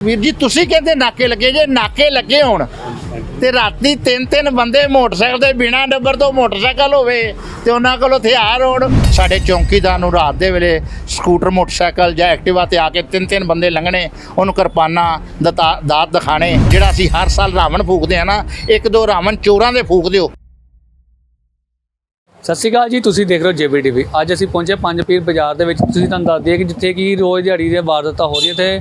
ਵੀਰ ਜੀ, ਤੁਸੀਂ ਕਹਿੰਦੇ ਨਾਕੇ ਲੱਗੇ, ਜੇ ਨਾਕੇ ਲੱਗੇ ਹੋਣ ਤੇ ਰਾਤੀ ਤਿੰਨ ਤਿੰਨ ਬੰਦੇ ਮੋਟਰਸਾਈਕਲ ਦੇ ਬਿਨਾ ਨੰਬਰ ਤੋਂ ਮੋਟਰਸਾਈਕਲ ਹੋਵੇ ਤੇ ਉਹਨਾਂ ਕੋਲ ਹਥਿਆਰ ਹੋਣ, ਸਾਡੇ ਚੌਂਕੀਦਾਰ ਨੂੰ ਰਾਤ ਦੇ ਵੇਲੇ ਸਕੂਟਰ, ਮੋਟਰਸਾਈਕਲ ਜਾਂ ਐਕਟਿਵਾ ਤੇ ਆ ਕੇ ਤਿੰਨ ਤਿੰਨ ਬੰਦੇ ਲੰਘਣੇ, ਉਹਨੂੰ ਕਿਰਪਾਨਾਂ ਦਤਾ, ਦਾਤ ਦਿਖਾਣੇ ਜਿਹੜਾ ਅਸੀਂ ਹਰ ਸਾਲ ਰਾਵਣ ਫੂਕਦੇ ਆ ਨਾ, ਇੱਕ ਦੋ ਰਾਵਣ ਚੋਰਾਂ ਦੇ ਫੂਕ ਦਿਓ। ਸਤਿ ਸ਼੍ਰੀ ਅਕਾਲ ਜੀ, ਤੁਸੀਂ ਦੇਖ ਰਹੇ ਹੋ ਜੇਬੀ ਟੀਵੀ। ਅੱਜ ਅਸੀਂ ਪਹੁੰਚੇ ਪੰਜ ਪੀਰ ਬਾਜ਼ਾਰ ਦੇ ਵਿੱਚ। ਤੁਸੀਂ ਤੁਹਾਨੂੰ ਦੱਸ ਦਈਏ ਕਿ ਜਿੱਥੇ ਕਿ ਰੋਜ਼ ਦਿਹਾੜੀ ਦੀਆਂ ਵਾਰਦਾਤਾਂ ਹੋ ਰਹੀਆਂ ਤੇ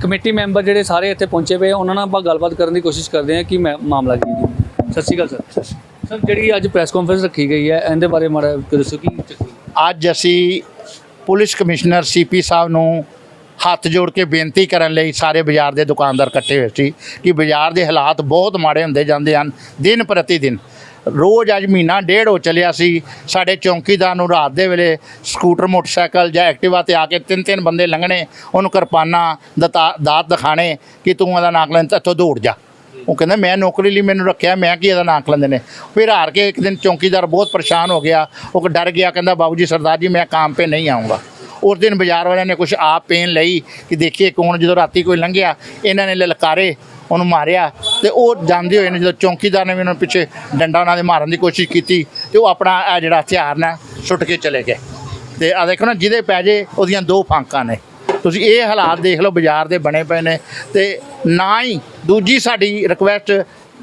ਕਮੇਟੀ ਮੈਂਬਰ ਜਿਹੜੇ ਸਾਰੇ ਇੱਥੇ ਪਹੁੰਚੇ ਪਏ ਉਹਨਾਂ ਨਾਲ ਆਪਾਂ ਗੱਲਬਾਤ ਕਰਨ ਦੀ ਕੋਸ਼ਿਸ਼ ਕਰਦੇ ਹਾਂ ਕਿ ਮੈਂ- ਮਾਮਲਾ ਕੀ ਜੀ ਸਤਿ ਸ਼੍ਰੀ ਅਕਾਲ ਸਰ। ਸਰ ਜਿਹੜੀ ਅੱਜ ਪ੍ਰੈਸ ਕਾਨਫਰੰਸ ਰੱਖੀ ਗਈ ਹੈ ਇਹਦੇ ਬਾਰੇ ਮਾੜਾ ਦੱਸੋ ਕੀ ਅੱਜ ਅਸੀਂ ਪੁਲਿਸ ਕਮਿਸ਼ਨਰ ਸੀਪੀ ਸਾਹਿਬ ਨੂੰ ਹੱਥ ਜੋੜ ਕੇ ਬੇਨਤੀ ਕਰਨ ਲਈ ਸਾਰੇ ਬਾਜ਼ਾਰ ਦੇ ਦੁਕਾਨਦਾਰ ਇਕੱਠੇ ਹੋਏ ਸੀ ਕਿ ਬਾਜ਼ਾਰ ਦੇ ਹਾਲਾਤ ਬਹੁਤ ਮਾੜੇ ਹੁੰਦੇ ਜਾਂਦੇ ਹਨ ਦਿਨ ਪ੍ਰਤੀ ਦਿਨ ਰੋਜ਼ ਅੱਜ ਮਹੀਨਾ ਡੇਢ ਹੋ ਚੱਲਿਆ ਸੀ, ਸਾਡੇ ਚੌਂਕੀਦਾਰ ਨੂੰ ਰਾਤ ਦੇ ਵੇਲੇ ਸਕੂਟਰ, ਮੋਟਰਸਾਈਕਲ ਜਾਂ ਐਕਟਿਵਾ ਤੇ ਆ ਕੇ ਤਿੰਨ ਤਿੰਨ ਬੰਦੇ ਲੰਘਣੇ, ਉਹਨੂੰ ਕਿਰਪਾਨਾਂ ਦਤਾ, ਦਾਤ ਦਿਖਾਣੇ ਕਿ ਤੂੰ ਇਹਦਾ ਨਾਕ ਲੈਣ ਇੱਥੋਂ ਦੌੜ ਜਾ। ਉਹ ਕਹਿੰਦਾ, ਮੈਂ ਨੌਕਰੀ ਲਈ ਮੈਨੂੰ ਰੱਖਿਆ, ਮੈਂ ਕੀ ਇਹਦਾ ਨਾਕ ਲੈਂਦੇ ਨੇ। ਫਿਰ ਹਾਰ ਕੇ ਇੱਕ ਦਿਨ ਚੌਂਕੀਦਾਰ ਬਹੁਤ ਪਰੇਸ਼ਾਨ ਹੋ ਗਿਆ, ਉਹ ਡਰ ਗਿਆ, ਕਹਿੰਦਾ, ਬਾਬੂ ਜੀ, ਸਰਦਾਰ ਜੀ, ਮੈਂ ਕੰਮ पे ਨਹੀਂ ਆਉਂਗਾ। ਉਸ ਦਿਨ ਬਾਜ਼ਾਰ ਵਾਲਿਆਂ ਨੇ ਕੁਝ ਆਪ ਪੇਨ ਲਈ ਕਿ ਦੇਖੀਏ ਕੌਣ ਜਦੋਂ ਰਾਤੀ ਕੋਈ ਲੰਘਿਆ, ਇਹਨਾਂ ਨੇ ਲਲਕਾਰੇ ਉਹਨੂੰ ਮਾਰਿਆ ਤੇ ਉਹ ਜਾਂਦੇ ਹੋਏ ਨੇ ਜਦੋਂ ਚੌਂਕੀਦਾਰ ਨੇ ਵੀ ਉਹਨਾਂ ਨੂੰ ਪਿੱਛੇ ਡੰਡਾ ਉਹਨਾਂ ਦੇ ਮਾਰਨ ਦੀ ਕੋਸ਼ਿਸ਼ ਕੀਤੀ ਤੇ ਉਹ ਆਪਣਾ ਇਹ ਜਿਹੜਾ ਹਥਿਆਰ ਨਾ ਸੁੱਟ ਕੇ ਚਲੇ ਗਏ। ਤੇ ਆ ਦੇਖੋ ਨਾ ਜਿਹਦੇ ਪੈ ਜੇ ਉਹਦੀਆਂ ਦੋ ਫਾਂਕਾਂ ਨੇ। ਤੁਸੀਂ ਇਹ ਹਾਲਾਤ ਦੇਖ ਲਓ ਬਾਜ਼ਾਰ ਦੇ ਬਣੇ ਪਏ ਨੇ ਤੇ ਨਾ ਹੀ ਦੂਜੀ ਸਾਡੀ ਰਿਕੁਐਸਟ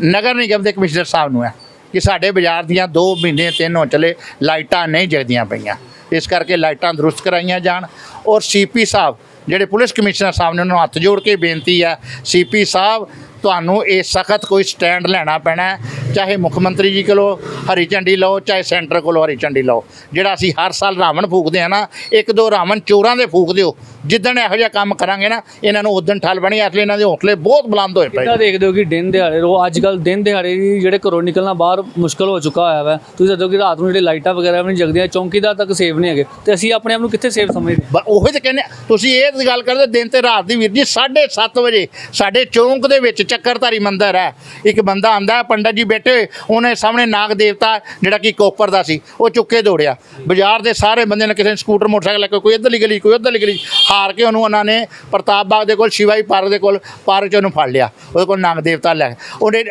ਨਗਰ ਨਿਗਮ ਦੇ ਕਮਿਸ਼ਨਰ ਸਾਹਿਬ ਨੂੰ ਹੈ ਕਿ ਸਾਡੇ ਬਾਜ਼ਾਰ ਦੀਆਂ 2 ਮਹੀਨੇ ਤਿੰਨ ਹੋ ਚਲੇ, ਲਾਈਟਾਂ ਨਹੀਂ ਜਗਦੀਆਂ ਪਈਆਂ। ਇਸ ਕਰਕੇ ਲਾਈਟਾਂ ਦਰੁਸਤ ਕਰਾਈਆਂ ਜਾਣ ਔਰ ਸੀਪੀ ਸਾਹਿਬ ਜਿਹੜੇ ਪੁਲਿਸ ਕਮਿਸ਼ਨਰ ਸਾਹਿਬ ਨੇ ਉਹਨਾਂ ਨੂੰ ਹੱਥ ਜੋੜ ਕੇ ਬੇਨਤੀ ਹੈ ਸੀਪੀ ਸਾਹਿਬ ਤੁਹਾਨੂੰ ਇਹ ਸਖਤ ਕੋਈ ਸਟੈਂਡ ਲੈਣਾ ਪੈਣਾ ਹੈ। ਚਾਹੇ ਮੁੱਖ ਮੰਤਰੀ ਜੀ ਕੋਲੋਂ ਹਰੀ ਝੰਡੀ ਲਓ ਚਾਹੇ ਸੈਂਟਰ ਕੋਲੋਂ ਹਰੀ ਝੰਡੀ ਲਓ। ਜਿਹੜਾ ਅਸੀਂ ਹਰ ਸਾਲ ਰਾਵਣ ਫੂਕਦੇ ਆ ਨਾ ਇੱਕ ਦੋ ਰਾਵਣ ਚੋਰਾਂ ਦੇ ਫੂਕ ਦਿਓ। ਜਿੱਦਣ ਇਹੋ ਜਿਹਾ ਕੰਮ ਕਰਾਂਗੇ ਨਾ ਇਹਨਾਂ ਨੂੰ ਉਦੋਂ ਠੱਲ ਬਣੀ ਅਸਲੇ ਇਹਨਾਂ ਦੇ ਹੌਸਲੇ ਬਹੁਤ ਬੁਲੰਦ ਹੋਏ ਪਏ। ਕਿੱਦਾਂ ਦੇਖਦੇ ਹੋ ਕਿ ਦਿਨ ਦਿਹਾੜੇ ਰੋ ਅੱਜ ਕੱਲ ਦਿਨ ਦਿਹਾੜੇ ਜਿਹੜੇ ਘਰੋਂ ਨਿਕਲਣਾ ਬਾਹਰ ਮੁਸ਼ਕਲ ਹੋ ਚੁੱਕਾ ਹੋਇਆ ਵਾ। ਤੁਸੀਂ ਦੱਸੋ ਕਿ ਰਾਤ ਨੂੰ ਜਿਹੜੇ ਲਾਈਟਾਂ ਵਗੈਰਾ ਵੀ ਨਹੀਂ ਜਗਦੀਆਂ ਚੌਂਕੀਦਾਰ ਤੱਕ ਸੇਫ ਨਹੀਂ ਹੈਗੇ। ਤੇ ਅਸੀਂ ਆਪਣੇ ਆਪ ਨੂੰ ਕਿੱਥੇ ਸੇਫ ਸਮਝਦੇ? ਉਹੀ ਤਾਂ ਕਹਿੰਦੇ ਤੁਸੀਂ ਇਹ ਗੱਲ ਕਰਦੇ ਦਿਨ ਤੇ ਰਾਤ ਦੀ ਵੀਰ ਜੀ 7:30 ਵਜੇ ਸਾਡੇ ਚੌਂਕ ਦੇ ਵਿੱਚ ਚੱਕਰਧਾਰੀ ਮੰਦਿਰ ਹੈ। ਇੱਕ ਬੰਦਾ ਆਂਦਾ ਪੰਡਤ ਜੀ ਬੈਠੇ ਹੋਏ, ਉਹਨੇ ਸਾਹਮਣੇ ਨਾਗ ਦੇਵਤਾ ਜਿਹੜਾ ਕਿ ਕੋਪਰ ਦਾ ਸੀ ਉਹ ਚੁੱਕੇ ਦੌੜਿਆ। ਬਾਜ਼ਾਰ ਦੇ ਸਾਰੇ ਬੰਦੇ ਨੇ ਕਿਸੇ ਨੇ ਸਕੂਟਰ ਮੋਟਰਸਾਈਕਲ ਲੈ ਕੇ ਕੋਈ ਇੱਧਰਲੀ ਗਲੀ ਕੋਈ ਉੱਧਰਲੀ ਗਲੀ ਹਾਰ ਕੇ ਉਹਨੂੰ ਉਹਨਾਂ ਨੇ ਪ੍ਰਤਾਪ ਬਾਗ ਦੇ ਕੋਲ ਸ਼ਿਵਾਈ ਪਾਰਕ ਦੇ ਕੋਲ ਪਾਰਕ 'ਚ ਉਹਨੂੰ ਫੜ ਲਿਆ। ਉਹਦੇ ਕੋਲ ਨਾਗ ਦੇਵਤਾ ਲੈ ਉਹਨੇ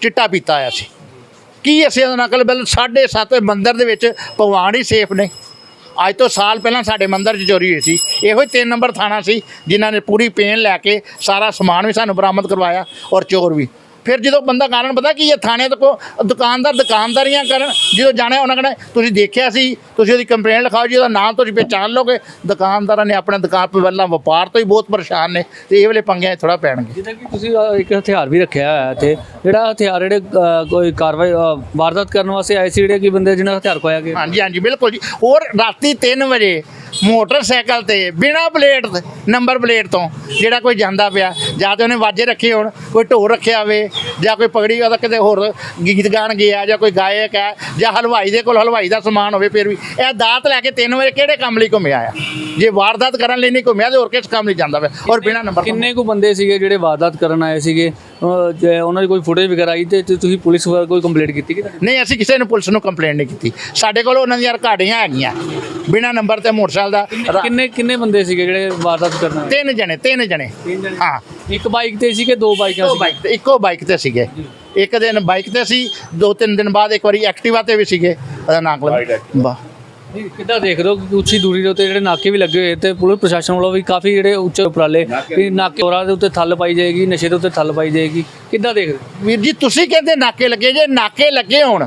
ਚਿੱਟਾ ਪੀਤਾ ਆਇਆ ਸੀ। ਕੀ ਅਸੀਂ ਉਹਦਾ ਨਕਲ ਬਿਲ 7:30 ਮੰਦਰ ਦੇ ਵਿੱਚ ਭਗਵਾਨ ਹੀ ਸੇਫ ਨੇ। ਅੱਜ ਤੋਂ ਸਾਲ ਪਹਿਲਾਂ ਸਾਡੇ ਮੰਦਰ 'ਚ ਚੋਰੀ ਹੋਈ ਸੀ। ਇਹੋ ਹੀ ਤਿੰਨ ਨੰਬਰ ਥਾਣਾ ਸੀ ਜਿਨ੍ਹਾਂ ਨੇ ਪੂਰੀ ਪੇਨ ਲੈ ਕੇ ਸਾਰਾ ਸਮਾਨ ਵੀ ਸਾਨੂੰ ਬਰਾਮਦ ਕਰਵਾਇਆ ਔਰ ਚੋਰ ਵੀ। ਫਿਰ ਜਦੋਂ ਬੰਦਾ ਕਾਰਨ ਪਤਾ ਕੀ ਇਹ ਥਾਣੇ ਤੋਂ ਕੋ ਦੁਕਾਨਦਾਰ ਦੁਕਾਨਦਾਰੀਆਂ ਕਰਨ ਜਦੋਂ ਜਾਣਿਆ ਉਹਨਾਂ ਕਹਿੰਦਾ ਤੁਸੀਂ ਦੇਖਿਆ ਸੀ? ਤੁਸੀਂ ਉਹਦੀ ਕੰਪਲੇਂਟ ਲਿਖਾਓ ਜੀ ਉਹਦਾ ਨਾਮ ਤੁਸੀਂ ਪਹਿਚਾਣ ਲਓਗੇ। ਦੁਕਾਨਦਾਰਾਂ ਨੇ ਆਪਣੇ ਦੁਕਾਨ ਤੇ ਵੱਲਾਂ ਵਪਾਰ ਤੋਂ ਹੀ ਬਹੁਤ ਪਰੇਸ਼ਾਨ ਨੇ ਤੇ ਇਹ ਵੇਲੇ ਪੰਗਿਆਂ 'ਚ ਥੋੜਾ ਪੈਣਗੇ। ਜਿੱਦਾਂ ਕਿ ਤੁਸੀਂ ਅ, ਇੱਕ ਹਥਿਆਰ ਵੀ ਰੱਖਿਆ ਹੋਇਆ ਹੈ ਤੇ ਜਿਹੜਾ ਹਥਿਆਰ ਜਿਹੜੇ ਅ, ਕੋਈ ਕਾਰਵਾਈ ਅ, ਵਾਰਦਾਤ ਕਰਨ ਵਾਸਤੇ ਆਏ ਸੀ ਜਿਹੜੇ ਕਿ ਬੰਦੇ ਜਿਹਨਾਂ ਦਾ ਹਥਿਆਰ ਖੋਇਆ ਗਿਆ? ਹਾਂਜੀ ਹਾਂਜੀ ਬਿਲਕੁਲ ਜੀ। ਹੋਰ ਰਾਤੀ 3 ਵਜੇ ਮੋਟਰਸਾਈਕਲ ਤੇ, ਬਿਨਾ ਪਲੇਟ ਨੰਬਰ ਪਲੇਟ ਤੋਂ, ਜਿਹੜਾ ਕੋਈ ਜਾਂਦਾ ਪਿਆ, ਜਾਂ ਤੇ ਉਹਨੇ ਵਾਜੇ ਰੱਖੇ ਹੋਣ, ਕੋਈ ਢੋਲ ਰੱਖਿਆ ਹੋਵੇ, ਜਾਂ ਕੋਈ ਪਗੜੀ, ਉਹਦਾ ਕਿਤੇ ਹੋਰ ਗੀਤ ਗਾਣ ਗਿਆ, ਜਾਂ ਕੋਈ ਗਾਇਕ ਹੈ, ਜਾਂ ਹਲਵਾਈ ਦੇ ਕੋਲ ਹਲਵਾਈ ਦਾ ਸਮਾਨ ਹੋਵੇ, ਫਿਰ ਵੀ, ਇਹ ਦਾਤ ਲੈ ਕੇ ਤਿੰਨ ਵਜੇ ਕਿਹੜੇ ਕੰਮ ਲਈ ਘੁੰਮਿਆ ਆ? ਜੇ ਵਾਰਦਾਤ ਕਰਨ ਲਈ ਨਹੀਂ ਘੁੰਮਿਆ, ਤੇ ਹੋਰ ਕਿਸ ਕੰਮ ਲਈ ਜਾਂਦਾ ਪਿਆ? ਔਰ ਬਿਨਾ ਨੰਬਰ ਕਿੰਨੇ ਕੁ ਬੰਦੇ ਸੀਗੇ ਜਿਹੜੇ ਵਾਰਦਾਤ ਕਰਨ ਆਏ ਸੀਗੇ? ਜੇ ਉਹਨਾਂ ਦੀ ਕੋਈ ਫੁਟੇਜ ਵਗੈਰਾ ਆਈ ਤੇ ਤੇ ਤੁਸੀਂ ਪੁਲਿਸ ਵਗੈਰਾ ਕੋਈ ਕੰਪਲੇਂਟ ਕੀਤੀ ਕਿ? ਨਹੀਂ ਅਸੀਂ ਕਿਸੇ ਨੂੰ ਪੁਲਿਸ ਨੂੰ ਕੰਪਲੇਂਟ ਨਹੀਂ ਕੀਤੀ। ਸਾਡੇ ਕੋਲ ਉਹਨਾਂ ਦੀਆਂ ਰਿਕਾਰਡੀਆਂ ਹੈਗੀਆਂ। ਬਿਨਾ ਨੰਬਰ ਤੇ ਮੋਟਰਸਾਈਕਲ ਦਾ ਕਿੰਨੇ ਕਿੰਨੇ ਬੰਦੇ ਸੀਗੇ ਜਿਹੜੇ ਵਾਰਦਾਤ ਕਰਨ ਆਏ? ਤਿੰਨ ਜਣੇ ਤਿੰਨ ਜਣੇ। ਹਾਂ। ਇੱਕ ਬਾਈਕ ਤੇ ਸੀ ਕਿ ਦੋ ਬਾਈਕਾਂ ਇੱਕੋ ਸੀ ਬਾਈਕ ਤੇ ਇੱਕੋ ਬਾਈਕ ਤੇ ਸੀਗੇ। ਇੱਕ ਦਿਨ ਬਾਈਕ ਤੇ ਸੀ ਦੋ ਤਿੰਨ ਦਿਨ ਬਾਅਦ ਇੱਕ ਵਾਰੀ ਐਕਟਿਵਾ ਤੇ ਵੀ ਸੀਗੇ। ਉਹਦਾ ਨਾਂ ਕਲਮ ਵਾਹ ਕਿੱਦਾਂ ਦੇਖਦੇ ਹੋ ਕਿ ਉੱਚੀ ਦੂਰੀ ਦੇ ਉੱਤੇ ਜਿਹੜੇ ਨਾਕੇ ਵੀ ਲੱਗੇ ਹੋਏ ਤੇ ਪੁਲਿਸ ਪ੍ਰਸ਼ਾਸਨ ਵੱਲੋਂ ਵੀ ਕਾਫੀ ਜਿਹੜੇ ਉੱਚੇ ਉਪਰਾਲੇ ਵੀ ਨਾਕੇ ਹੋਰਾਂ ਦੇ ਉੱਤੇ ਥੱਲ ਪਾਈ ਜਾਏਗੀ, ਨਸ਼ੇ ਦੇ ਉੱਤੇ ਥੱਲ ਪਾਈ ਜਾਏਗੀ। ਕਿੱਦਾਂ ਦੇਖਦੇ ਵੀਰ ਜੀ, ਤੁਸੀਂ ਕਹਿੰਦੇ ਨਾਕੇ ਲੱਗੇ, ਜੇ ਨਾਕੇ ਲੱਗੇ ਹੋਣ,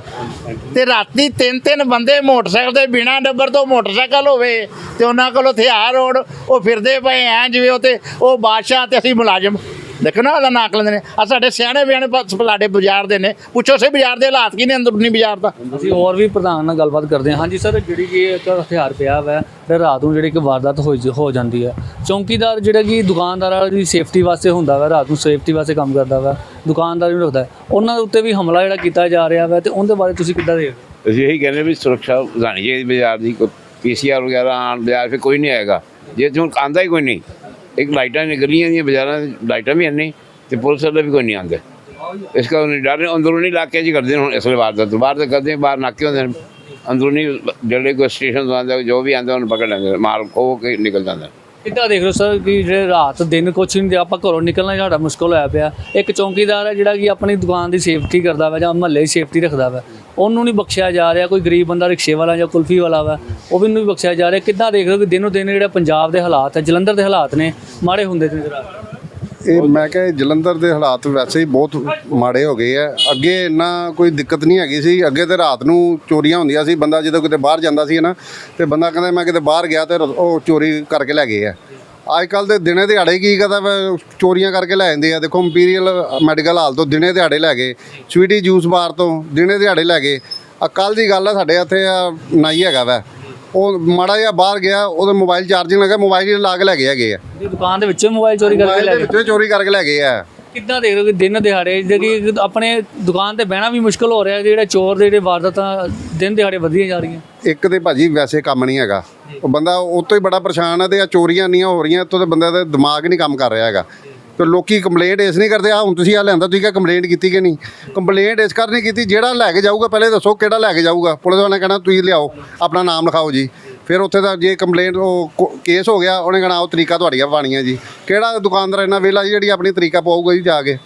ਤੇ ਰਾਤੀ ਤਿੰਨ ਤਿੰਨ ਬੰਦੇ ਮੋਟਰਸਾਈਕਲ ਦੇ ਬਿਨਾ ਨੰਬਰ ਤੋਂ ਮੋਟਰਸਾਈਕਲ ਹੋਵੇ, ਤੇ ਉਹਨਾਂ ਕੋਲ ਹਥਿਆਰ ਹੋਣ, ਉਹ ਫਿਰਦੇ ਪਏ ਐ, ਜਿਵੇਂ ਉਹ ਤੇ, ਉਹ ਬਾਦਸ਼ਾਹ ਤੇ ਅਸੀਂ ਮੁਲਾਜ਼ਮ। ਦੇਖੋ ਨਾ ਉਹਦਾ ਨਾਕ ਲੈਂਦੇ ਨੇ। ਆ ਸਾਡੇ ਸਿਆਣੇ ਬਿਆਣੇ ਸਾਡੇ ਬਾਜ਼ਾਰ ਦੇ ਨੇ। ਪੁੱਛੋ ਸੇ ਬਾਜ਼ਾਰ ਦੇ ਹਾਲਾਤ ਕੀ ਨੇ ਅੰਦਰੂਨੀ ਬਾਜ਼ਾਰ ਦਾ? ਅਸੀਂ ਹੋਰ ਵੀ ਪ੍ਰਧਾਨ ਨਾਲ ਗੱਲਬਾਤ ਕਰਦੇ ਹਾਂ। ਹਾਂਜੀ ਸਰ ਜਿਹੜੀ ਕਿ ਇੱਕ ਹਥਿਆਰ ਪਿਆ ਵਾ ਤੇ ਰਾਤ ਨੂੰ ਜਿਹੜੀ ਕਿ ਵਾਰਦਾਤ ਹੋ ਜ- ਹੋ ਜਾਂਦੀ ਹੈ ਚੌਂਕੀਦਾਰ ਜਿਹੜਾ ਕਿ ਦੁਕਾਨਦਾਰਾਂ ਦੀ ਸੇਫਟੀ ਵਾਸਤੇ ਹੁੰਦਾ ਵਾ ਰਾਤ ਨੂੰ ਸੇਫਟੀ ਵਾਸਤੇ ਕੰਮ ਕਰਦਾ ਵਾ ਦੁਕਾਨਦਾਰ ਵੀ ਰੱਖਦਾ। ਹੈ। ਉਹਨਾਂ ਦੇ ਉੱਤੇ ਵੀ ਹਮਲਾ ਜਿਹੜਾ ਕੀਤਾ ਜਾ ਰਿਹਾ ਵਾ ਤੇ ਉਹਦੇ ਬਾਰੇ ਤੁਸੀਂ ਕਿੱਦਾਂ ਦੇਖਦੇ ਹੋ? ਅਸੀਂ ਇਹੀ ਕਹਿੰਦੇ ਵੀ ਸੁਰੱਖਿਆ ਵਧਾਣੀ ਚਾਹੀਦੀ ਬਾਜ਼ਾਰ ਦੀ ਕੋਈ ਪੀਸੀਆਰ ਵਗੈਰਾ ਆਣ ਬਾਜ਼ਾਰ ਫਿਰ ਕੋਈ ਨਹੀਂ ਆਏਗਾ। ਜੇ ਹੁਣ ਆਂਦਾ ਹੀ ਕੋਈ ਨਹੀਂ ਇੱਕ ਲਾਈਟਾਂ ਨੇ ਗਲੀਆਂ ਦੀਆਂ ਬਾਜ਼ਾਰਾਂ ਦੀ ਲਾਈਟਾਂ ਵੀ ਨਹੀਂ ਤੇ ਪੁਲਿਸ ਵਾਲੇ ਵੀ ਕੋਈ ਨਹੀਂ ਆਉਂਦੇ। ਇਸ ਕਰਕੇ ਡਰ ਅੰਦਰੂਨੀ ਇਲਾਕੇ 'ਚ ਕਰਦੇ ਨੇ ਹੁਣ ਇਸ ਵੇਲੇ ਵਾਰਦਾਤ ਬਾਹਰ ਤਾਂ ਕਰਦੇ ਬਾਹਰ ਨਾਕੇ ਹੁੰਦੇ ਨੇ। ਅੰਦਰੂਨੀ ਜਿਹੜੇ ਕੋਈ ਸਟੇਸ਼ਨ ਤੋਂ ਆਉਂਦਾ ਜੋ ਵੀ ਆਉਂਦਾ ਉਹਨੂੰ ਪਕੜ ਲੈਂਦੇ ਨੇ, ਮਾਲ ਖੋ ਕੇ ਨਿਕਲ ਜਾਂਦਾ ਨੇ। ਕਿੱਦਾਂ ਦੇਖ ਲਓ ਸਰ ਕਿ ਜਿਹੜੇ ਰਾਤ ਦਿਨ ਕੁਛ ਨਹੀਂ ਦੇ ਆਪਾਂ ਘਰੋਂ ਨਿਕਲਣਾ ਹੀ ਸਾਡਾ ਮੁਸ਼ਕਲ ਹੋਇਆ ਪਿਆ। ਇੱਕ ਚੌਂਕੀਦਾਰ ਹੈ ਜਿਹੜਾ ਕਿ ਆਪਣੀ ਦੁਕਾਨ ਦੀ ਸੇਫਟੀ ਕਰਦਾ ਵਾ ਜਾਂ ਮਹੱਲੇ ਦੀ ਸੇਫਟੀ ਰੱਖਦਾ ਵਾ। ਉਹਨੂੰ ਨਹੀਂ ਬਖਸ਼ਿਆ ਜਾ ਰਿਹਾ, ਕੋਈ ਗਰੀਬ ਬੰਦਾ ਰਿਕਸ਼ੇ ਵਾਲਾ ਜਾਂ ਕੁਲਫੀ ਵਾਲਾ ਵਾ, ਉਹ ਵੀ ਨਹੀਂ ਬਖਸ਼ਿਆ ਜਾ ਰਿਹਾ। ਕਿੱਦਾਂ ਦੇਖ ਲਓ ਕਿ ਦਿਨੋ ਦਿਨ ਜਿਹੜਾ ਪੰਜਾਬ ਦੇ ਹਾਲਾਤ ਹੈ ਜਲੰਧਰ ਦੇ ਹਾਲਾਤ ਨੇ, ਮਾੜੇ ਹੁੰਦੇ ਤੇ ਨਜ਼ਰ ਆ ਰਹੇ ਇਹ ਮੈਂ ਕਿਹਾ ਜਲੰਧਰ ਦੇ ਹਾਲਾਤ ਵੈਸੇ ਹੀ ਬਹੁਤ ਮਾੜੇ ਹੋ ਗਏ ਆ। ਅੱਗੇ ਇੰਨਾ ਕੋਈ ਦਿੱਕਤ ਨਹੀਂ ਹੈਗੀ ਸੀ। ਅੱਗੇ ਤੇ ਰਾਤ ਨੂੰ ਚੋਰੀਆਂ ਹੁੰਦੀਆਂ ਸੀ। ਬੰਦਾ ਜਦੋਂ ਕਿਤੇ ਬਾਹਰ ਜਾਂਦਾ ਸੀ ਨਾ, ਤੇ ਬੰਦਾ ਕਹਿੰਦਾ, ਮੈਂ ਕਿਤੇ ਬਾਹਰ ਗਿਆ ਤੇ ਉਹ ਚੋਰੀ ਕਰਕੇ ਲੈ ਗਏ ਆ। ਅੱਜ ਕੱਲ ਦੇ ਦਿਨੇ ਦਿਹਾੜੇ ਕੀ ਕਹਦਾ ਚੋਰੀਆਂ ਕਰਕੇ ਲੈ ਜਾਂਦੇ ਆ। ਦੇਖੋ ਇੰਪੀਰੀਅਲ ਮੈਡੀਕਲ ਹਾਲ ਤੋਂ ਦਿਨੇ ਦਿਹਾੜੇ ਲੈ ਗਏ। ਸਵੀਟੀ ਜੂਸ ਬਾਰ ਤੋਂ ਦਿਨੇ ਦਿਹਾੜੇ ਲੈ ਗਏ। ਆ ਕੱਲ ਦੀ ਗੱਲ ਆ ਸਾਡੇ ਇੱਥੇ ਆ ਨਾਈ ਹੈਗਾ ਵਾ। ਉਹ ਮਾੜਾ ਜਿਹਾ ਬਾਹਰ ਗਿਆ ਉਹਦੇ ਮੋਬਾਈਲ ਚਾਰਜਿੰਗ ਲੱਗਾ ਮੋਬਾਈਲ ਹੀ ਲਾ ਕੇ ਲੈ ਗਏ ਹੈਗੇ ਆ। ਦੁਕਾਨ ਦੇ ਵਿੱਚੋਂ ਮੋਬਾਈਲ ਚੋਰੀ ਕਰਕੇ ਲੈ ਗਏ? ਵਿੱਚੋਂ ਚੋਰੀ ਕਰਕੇ ਲੈ ਗਏ ਆ। ਕਿੱਦਾਂ ਦੇਖ ਰਹੇ ਹੋ ਕਿ ਦਿਨ ਦਿਹਾੜੇ ਜਿਹੜੀ ਆਪਣੇ ਦੁਕਾਨ ਤੇ ਬਹਿਣਾ ਵੀ ਮੁਸ਼ਕਲ ਹੋ ਰਿਹਾ, ਜਿਹੜਾ ਚੋਰ ਦੇ ਜਿਹੜੇ ਵਾਰਦਾਤਾਂ ਦਿਨ ਦਿਹਾੜੇ ਵਧੀਆਂ ਜਾ ਰਹੀਆਂ। ਇੱਕ ਤੇ ਭਾਜੀ ਵੈਸੇ ਕੰਮ ਨਹੀਂ ਹੈਗਾ। ਉਹ ਬੰਦਾ ਉਹ ਤੋਂ ਹੀ ਬੜਾ ਪਰੇਸ਼ਾਨ ਹੈ ਤੇ ਆ ਚੋਰੀਆਂ ਇੰਨੀਆਂ ਹੋ ਰਹੀਆਂ ਇੱਥੋਂ ਤੇ ਬੰਦਾ ਦਾ ਦਿਮਾਗ ਨਹੀਂ ਕੰਮ ਕਰ ਰਿਹਾ ਹੈਗਾ। ਤੇ ਲੋਕੀ ਕੰਪਲੇਂਟ ਇਸ ਨਹੀਂ ਕਰਦੇ ਆ ਹੁਣ ਤੁਸੀਂ ਆ ਲੈਂਦਾ ਤੁਸੀਂ ਕਿਹਾ ਕੰਪਲੇਂਟ ਕੀਤੀ ਕਿ ਨਹੀਂ? ਕੰਪਲੇਂਟ ਇਸ ਕਰ ਕੀਤੀ, ਜਿਹੜਾ ਲੈ ਕੇ ਜਾਊਗਾ, ਪਹਿਲੇ ਦੱਸੋ ਕਿਹੜਾ ਲੈ ਕੇ ਜਾਊਗਾ। ਪੁਲਿਸ ਵਾਲੇ ਨੇ ਕਹਿਣਾ, ਤੁਸੀਂ ਲਿਆਓ, ਆਪਣਾ ਨਾਮ ਲਿਖਾਓ ਜੀ। ਫਿਰ ਉੱਥੇ ਦਾ ਜੇ ਕੰਪਲੇਂਟ ਉਹ ਕੇਸ ਹੋ ਗਿਆ ਉਹਨੇ ਕਹਿਣਾ ਉਹ ਤਰੀਕਾ ਤੁਹਾਡੀਆਂ ਪਾਣੀਆਂ ਜੀ। ਕਿਹੜਾ ਦੁਕਾਨਦਾਰ ਇੰਨਾ ਵਿਹਲਾ ਜੀ ਜਿਹੜੀ ਆਪਣੀ ਤਰੀਕਾ ਪਾਊਗਾ ਜੀ ਜਾ ਕੇ?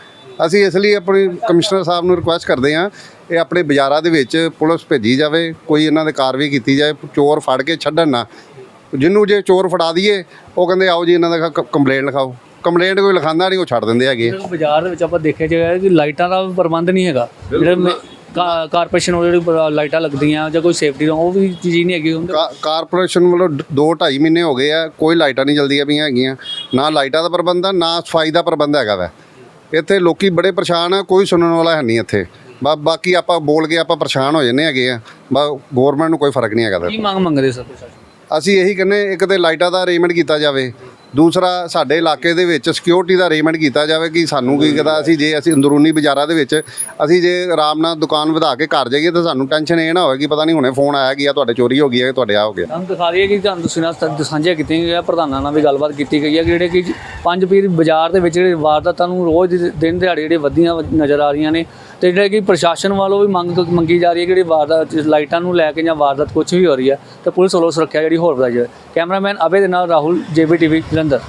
ਅਸੀਂ ਇਸ ਲਈ ਆਪਣੀ ਕਮਿਸ਼ਨਰ ਸਾਹਿਬ ਨੂੰ ਰਿਕੁਐਸਟ ਕਰਦੇ ਹਾਂ ਇਹ ਆਪਣੇ ਬਾਜ਼ਾਰਾਂ ਦੇ ਵਿੱਚ ਪੁਲਿਸ ਭੇਜੀ ਜਾਵੇ ਕੋਈ ਇਹਨਾਂ ਦੇ ਕਾਰਵਾਈ ਕੀਤੀ ਜਾਏ ਚੋਰ ਫੜ ਕੇ ਛੱਡਣ ਨਾ। ਜਿਹਨੂੰ ਜੇ ਚੋਰ ਫੜਾ ਦਈਏ ਉਹ ਕਹਿੰਦੇ ਆਓ ਜੀ ਇਹਨਾਂ ਦਾ ਕੰਪਲੇਂਟ ਲਿਖਾਓ। ਕੰਪਲੇਂਟ ਕੋਈ ਲਿਖਾਉਂਦਾ ਨਹੀਂ ਉਹ ਛੱਡ ਦਿੰਦੇ ਹੈਗੇ। ਬਾਜ਼ਾਰ ਦੇ ਵਿੱਚ ਆਪਾਂ ਦੇਖਿਆ ਜਾਏਗਾ ਕਿ ਲਾਈਟਾਂ ਦਾ ਪ੍ਰਬੰਧ ਨਹੀਂ ਹੈਗਾ। ਜਿਹੜੇ ਕਾਰਪੋਰੇਸ਼ਨ ਵੱਲੋਂ ਜਿਹੜੀ ਲਾਈਟਾਂ ਲੱਗਦੀਆਂ ਜਾਂ ਕੋਈ ਸੇਫਟੀ ਦਾ ਉਹ ਵੀ ਚੀਜ਼ ਨਹੀਂ ਹੈਗੀ ਉਹਦੇ। ਕਾ- ਕਾਰਪੋਰੇਸ਼ਨ ਵੱਲੋਂ 2.5 ਮਹੀਨੇ ਹੋ ਗਏ ਆ ਕੋਈ ਲਾਈਟਾਂ ਨਹੀਂ ਜਲਦੀਆਂ ਪਈਆਂ ਹੈਗੀਆਂ। ਨਾ ਲਾਈਟਾਂ ਦਾ ਪ੍ਰਬੰਧ ਆ ਨਾ ਸਫ਼ਾਈ ਦਾ ਪ੍ਰਬੰਧ ਹੈਗਾ ਵੈ। ਇੱਥੇ ਲੋਕੀ ਬੜੇ ਪਰੇਸ਼ਾਨ ਆ ਕੋਈ ਸੁਣਨ ਵਾਲਾ ਹੈ ਨਹੀਂ ਇੱਥੇ। ਬਾ ਬਾਕੀ ਆਪਾਂ ਬੋਲ ਕੇ ਆਪਾਂ ਪਰੇਸ਼ਾਨ ਹੋ ਜੰਨੇ ਹੈਗੇ ਆ। ਬਾ ਗਵਰਨਮੈਂਟ ਨੂੰ ਕੋਈ ਫ਼ਰਕ ਨਹੀਂ ਹੈਗਾ ਕੀ ਮੰਗ ਮੰਗਦੇ ਸਰ ਪ੍ਰਸ਼ਾਸਨ? ਅਸੀਂ ਇਹੀ ਕਹਿੰਦੇ ਇੱਕ ਤੇ ਲਾਈਟਾਂ ਦਾ ਅਰੇਂਜਮੈਂਟ ਕੀਤਾ ਜਾਵੇ। ਦੂਸਰਾ, ਸਾਡੇ ਇਲਾਕੇ ਦੇ ਵਿੱਚ ਸਿਕਿਉਰਿਟੀ ਦਾ ਅਰੇਂਜਮੈਂਟ ਕੀਤਾ ਜਾਵੇ ਕਿ ਸਾਨੂੰ ਕੀ ਕਹਦਾ, ਅਸੀਂ ਜੇ ਅਸੀਂ ਅੰਦਰੂਨੀ ਬਾਜ਼ਾਰਾਂ ਦੇ ਵਿੱਚ, ਅਸੀਂ ਜੇ ਆਰਾਮ ਨਾਲ ਦੁਕਾਨ ਵਧਾ ਕੇ ਘਰ ਜਾਈਏ ਤਾਂ ਸਾਨੂੰ ਟੈਨਸ਼ਨ ਇਹ ਨਾ ਹੋਵੇ ਕਿ ਪਤਾ ਨਹੀਂ ਹੁਣੇ ਫੋਨ ਆਇਆ ਕਿ ਆ, ਤੁਹਾਡੇ ਚੋਰੀ ਹੋ ਗਈ ਹੈ, ਤੁਹਾਡੇ ਆ ਹੋ ਗਿਆ। ਤੁਹਾਨੂੰ ਦਿਖਾ ਦਈਏ ਕਿ ਤੁਹਾਨੂੰ ਤੁਸੀਂ ਨਾਲ ਸ- ਸਾਂਝੀਆਂ ਕੀਤੀਆਂ ਗਈਆਂ, ਪ੍ਰਧਾਨਾਂ ਨਾਲ ਵੀ ਗੱਲਬਾਤ ਕੀਤੀ ਗਈ ਹੈ ਜਿਹੜੇ ਕਿ ਪੰਜ ਪੀਰ ਬਾਜ਼ਾਰ ਦੇ ਵਿੱਚ ਜਿਹੜੇ ਵਾਰਦਾਤਾਂ ਨੂੰ ਰੋਜ਼ ਦਿਨ ਦਿਹਾੜੇ ਜਿਹੜੇ ਵਧੀਆਂ ਨਜ਼ਰ ਆ ਰਹੀਆਂ ਨੇ ਤੇ ਜਿਹੜਾ ਕਿ ਪ੍ਰਸ਼ਾਸਨ ਵੱਲੋਂ ਵੀ ਮੰਗ ਮੰਗੀ ਜਾ ਰਹੀ ਹੈ ਜਿਹੜੀ ਵਾਰਦਾਤ ਲਾਈਟਾਂ ਨੂੰ ਲੈ ਕੇ ਜਾਂ ਵਾਰਦਾਤ ਕੁਝ ਵੀ ਹੋ ਰਹੀ ਹੈ, ਤੇ ਪੁਲਿਸ ਵੱਲੋਂ ਸੁਰੱਖਿਆ ਜਿਹੜੀ ਹੋਰ ਵਧਾਈ ਜਾਵੇ। ਕੈਮਰਾਮੈਨ ਅਬੇ ਦੇ ਨਾਲ ਰਾਹੁਲ, ਜੇਬੀ ਟੀਵੀ, ਜਲੰਧਰ।